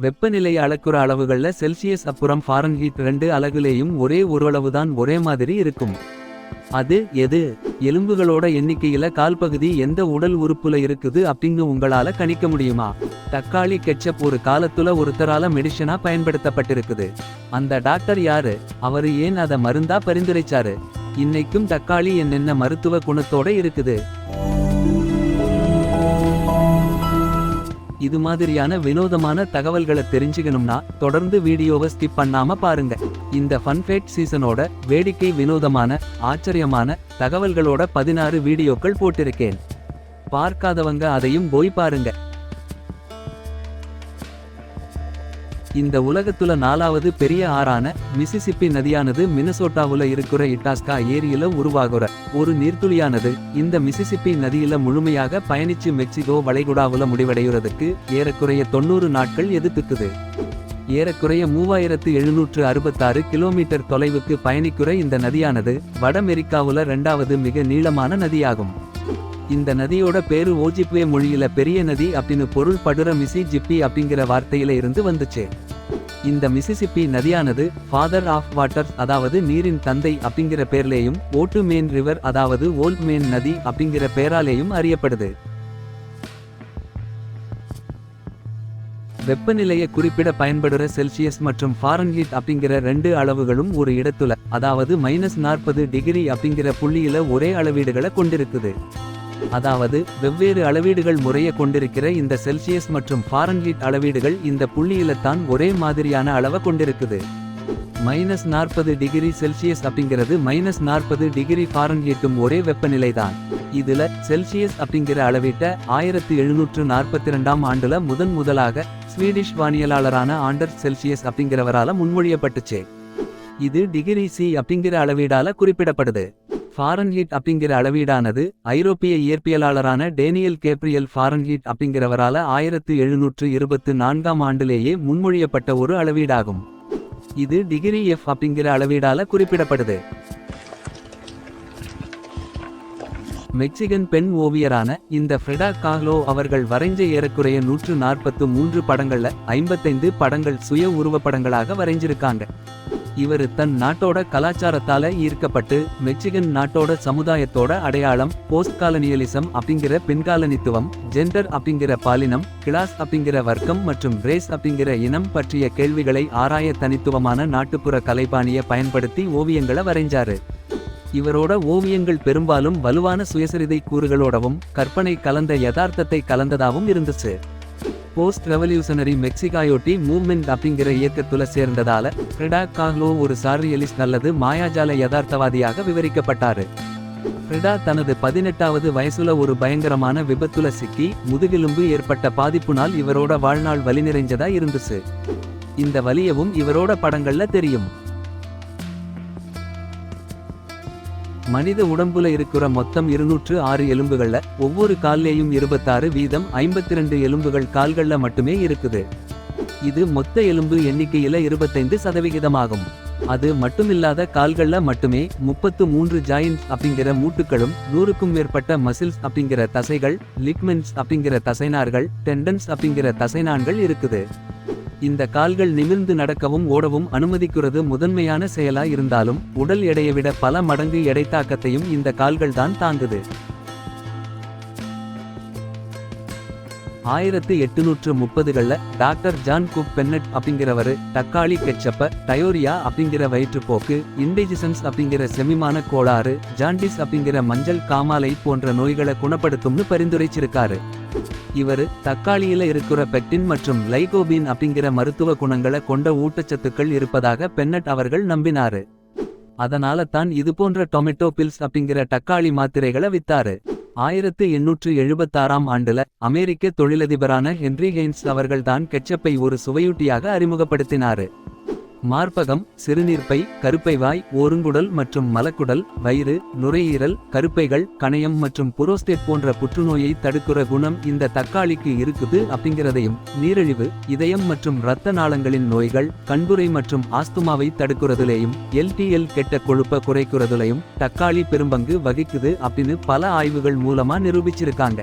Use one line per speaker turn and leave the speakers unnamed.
வெப்பநிலை அளக்குற அளவுகள்ல செல்சியஸ் அப்புறம் ஃபாரன்ஹீட் ரெண்டு அலகுலேயும் ஒரே ஓரளவுதான் ஒரே மாதிரி இருக்கும். அது எது? எலும்புகளோட எண்ணிக்கையில கால்பகுதி எந்த உடல் உறுப்புல இருக்குது அப்படின்னு உங்களால கணிக்க முடியுமா? தக்காளி கெச்சப் ஒரு காலத்துல ஒருத்தரால மெடிஷனா பயன்படுத்தப்பட்டிருக்குது. அந்த டாக்டர் யாரு? அவரு ஏன் அதை மருந்தா பரிந்துரைச்சாரு? இன்னைக்கும் தக்காளி என்னென்ன மருத்துவ குணத்தோட இருக்குது? இது மாதிரியான வினோதமான தகவல்களை தெரிஞ்சுக்கணும்னா தொடர்ந்து வீடியோவை ஸ்கிப் பண்ணாம பாருங்க. இந்த ஃபன்ஃபேட் சீசனோட வேடிக்கை வினோதமான ஆச்சரியமான தகவல்களோட பதினாறு வீடியோக்கள் போட்டிருக்கேன். பார்க்காதவங்க அதையும் போய் பாருங்க. இந்த உலகத்துல நாலாவது பெரிய ஆறான மிசிசிப்பி நதியானது மினசோட்டாவுல இருக்கிற இட்டாஸ்கா ஏரியில உருவாகுற ஒரு நீர்த்துளியானது. இந்த மிசிசிப்பி நதியில முழுமையாக பயணிச்சு மெக்சிகோ வளைகுடாவுல முடிவடைகிறதுக்கு ஏறக்குறைய தொண்ணூறு நாட்கள் எதிர்த்துக்குது. ஏறக்குறைய மூவாயிரத்து எழுநூற்று அறுபத்தாறு கிலோமீட்டர் தொலைவுக்கு பயணிக்கிற இந்த நதியானது வட அமெரிக்காவுல ரெண்டாவது மிக நீளமான நதியாகும். இந்த நதியோட பேரு ஓஜிப்வே மொழியில பெரிய நதி அப்படின்னு பொருள் படுற மிசி ஜிப்பி அப்படிங்கிற வார்த்தையில இருந்து வந்துச்சு. இந்த மிசிசிப்பி நதியானது ஃபாதர் ஆஃப் வாட்டர்ஸ் அதாவது நீரின் தந்தை அப்படிங்கிற பேர்லேயும் ஓட்டு மேன் ரிவர் அதாவது ஓல்ட் மேன் நதி அப்படிங்கிற பேராலேயும் அறியப்படுது. வெப்பநிலையை குறிப்பிட பயன்படுற செல்சியஸ் மற்றும் ஃபாரன்ஹீட் அப்படிங்கிற ரெண்டு அளவுகளும் ஒரு இடத்துல அதாவது மைனஸ் நாற்பது டிகிரி அப்படிங்கிற புள்ளியில ஒரே அளவீடுகளை கொண்டிருக்குது. அதாவது வெவ்வேறு அளவீடுகள் முறைய கொண்டிருக்கிற இந்த செல்சியஸ் மற்றும் ஃபாரன்ஹீட் அளவீடுகள் இந்த புள்ளியில தான் ஒரே மாதிரியான அளவை கொண்டிருக்குது. மைனஸ் நாற்பது டிகிரி செல்சியஸ் அப்படிங்கிறது மைனஸ் நாற்பது டிகிரி ஃபாரன்ஹீட்டும் ஒரே வெப்பநிலை தான் இதுல செல்சியஸ் அப்படிங்கிற அளவீட்ட ஆயிரத்தி எழுநூற்று நாற்பத்தி ரெண்டாம் ஆண்டுல முதன் முதலாக ஸ்வீடிஷ் வானியலாளரான ஆண்டர் செல்சியஸ் அப்படிங்கிறவரால முன்மொழியப்பட்டுச்சு. இது டிகிரி சி அப்படிங்கிற அளவீடால குறிப்பிடப்படுது. ஃபாரன்ஹீட் அப்படிங்கிற அளவீடானது ஐரோப்பிய இயற்பியலாளரான டேனியல் கேப்ரியல் ஃபாரன்ஹீட் அப்படிங்கிறவரால ஆயிரத்து எழுநூற்று இருபத்து நான்காம் ஆண்டிலேயே முன்மொழியப்பட்ட ஒரு அளவீடாகும். இது டிகிரி எஃப் அப்படிங்கிற அளவீடால குறிப்பிடப்படுது. மெக்சிகன் பெண் ஓவியரான இந்த ஃப்ரெடா காஹ்லோ அவர்கள் வரைஞ்ச ஏறக்குறைய நூற்று நாற்பத்து மூன்று படங்கள்ல ஐம்பத்தைந்து படங்கள் சுய உருவப்படங்களாக வரைஞ்சிருக்காங்க. இவர் தன் நாட்டோட கலாச்சாரத்தால ஈர்க்கப்பட்டு மெக்சிகன் நாட்டோட சமுதாயத்தோட அடையாளம் போஸ்ட் காலனியலிசம் அப்படிங்கிற பெண்காலனித்துவம் ஜெண்டர் அப்படிங்கிற பாலினம் கிளாஸ் அப்படிங்கிற வர்க்கம் மற்றும் ரேஸ் அப்படிங்கிற இனம் பற்றிய கேள்விகளை ஆராய தனித்துவமான நாட்டுப்புற கலைபாணியை பயன்படுத்தி ஓவியங்களை வரைஞ்சாரு. இவரோட ஓவியங்கள் பெரும்பாலும் வலுவான சுயசரிதை கூறுகளோடவும் கற்பனை கலந்த யதார்த்தத்தை கலந்ததாவும் இருந்துச்சு. போஸ்ட் ரெவல்யூஷனரி மெக்சிகாயோட்டி மூவ்மெண்ட் அப்படிங்கிற இயக்கத்துல சேர்ந்ததால ஃப்ரெடா காஹ்லோ ஒரு சாரியலிஸ்ட் அல்லது மாயாஜால யதார்த்தவாதியாக விவரிக்கப்பட்டாரு. ஃப்ரெடா தனது பதினெட்டாவது வயசுல ஒரு பயங்கரமான விபத்துல சிக்கி முதுகெலும்பு ஏற்பட்ட பாதிப்புனால் இவரோட வாழ்நாள் வலி நிறைஞ்சதா இருந்துச்சு. இந்த வலியவும் இவரோட படங்கள்ல தெரியும். மனித உடம்புல இருக்கிற மொத்தம் இருநூற்று ஆறு எலும்புகள்ல ஒவ்வொரு கால்லேயும் இருபத்தாறு வீதம் ஐம்பத்தி ரெண்டு எலும்புகள் கால்கள்ல மட்டுமே இருக்குது. இது மொத்த எலும்பு எண்ணிக்கையில இருபத்தைந்து சதவிகிதமாகும். அது மட்டுமில்லாத கால்கள்ல மட்டுமே முப்பத்து மூன்று ஜாயின்ஸ் அப்படிங்கிற மூட்டுகளும் நூறுக்கும் மேற்பட்ட மசில்ஸ் அப்படிங்கிற தசைகள் லிக்மென்ட்ஸ் அப்படிங்கிற தசைநார்கள் டெண்டன்ஸ் அப்படிங்கிற தசைநான்கள் இருக்குது. இந்த கால்கள் நிமிர்ந்து நடக்கவும் ஓடவும் அனுமதிக்கிறது முதன்மையான செயலா இருந்தாலும் உடல் எடையை விட பல மடங்கு எடை தாக்கத்தையும் இந்த கால்கள் தான் தாங்குது. ஆயிரத்து எட்டுநூற்று முப்பதுகள்ல டாக்டர் ஜான் குக் பென்னட் அப்படிங்கிறவரு தக்காளி கெச்சப்ப டயோரியா அப்படிங்கிற வயிற்றுப்போக்கு இன்டிஜிசன்ஸ் அப்படிங்கிற செமிமான கோளாறு ஜாண்டிஸ் அப்படிங்கிற மஞ்சள் காமாலை போன்ற நோய்களை குணப்படுத்தும்னு பரிந்துரைச்சிருக்காரு. இவரு தக்காளியில இருக்கிற பெக்டின் மற்றும் லைகோபின் அப்படிங்கிற மருத்துவ குணங்களை கொண்ட ஊட்டச்சத்துக்கள் இருப்பதாக பென்னட் அவர்கள் நம்பினாரு. அதனால தான் இது போன்ற டொமேட்டோ பில்ஸ் அப்படிங்கிற தக்காளி மாத்திரைகளை வித்தாரு. ஆயிரத்து எண்ணூற்று எழுபத்தாறாம் ஆண்டுல அமெரிக்க தொழிலதிபரான ஹென்றி ஹெய்ன்ஸ் அவர்கள்தான் கெச்சப்பை ஒரு சுவையூட்டியாக அறிமுகப்படுத்தினாரு. மார்பகம் சிறுநீர்ப்பை கருப்பைவாய் ஓருங்குடல் மற்றும் மலக்குடல் வயிறு நுரையீரல் கருப்பைகள் கணையம் மற்றும் புரோஸ்டேட் போன்ற புற்றுநோயை தடுக்கிற குணம் இந்த தக்காளிக்கு இருக்குது அப்படிங்கிறதையும் நீரிழிவு இதயம் மற்றும் இரத்த நாளங்களின் நோய்கள் கண்புரை மற்றும் ஆஸ்துமாவை தடுக்கிறதுலேயும் எல்டிஎல் கெட்ட கொழுப்ப குறைக்கிறதுலையும் தக்காளி பெரும்பங்கு வகிக்குது அப்படின்னு பல ஆய்வுகள் மூலமா நிரூபிச்சிருக்காங்க.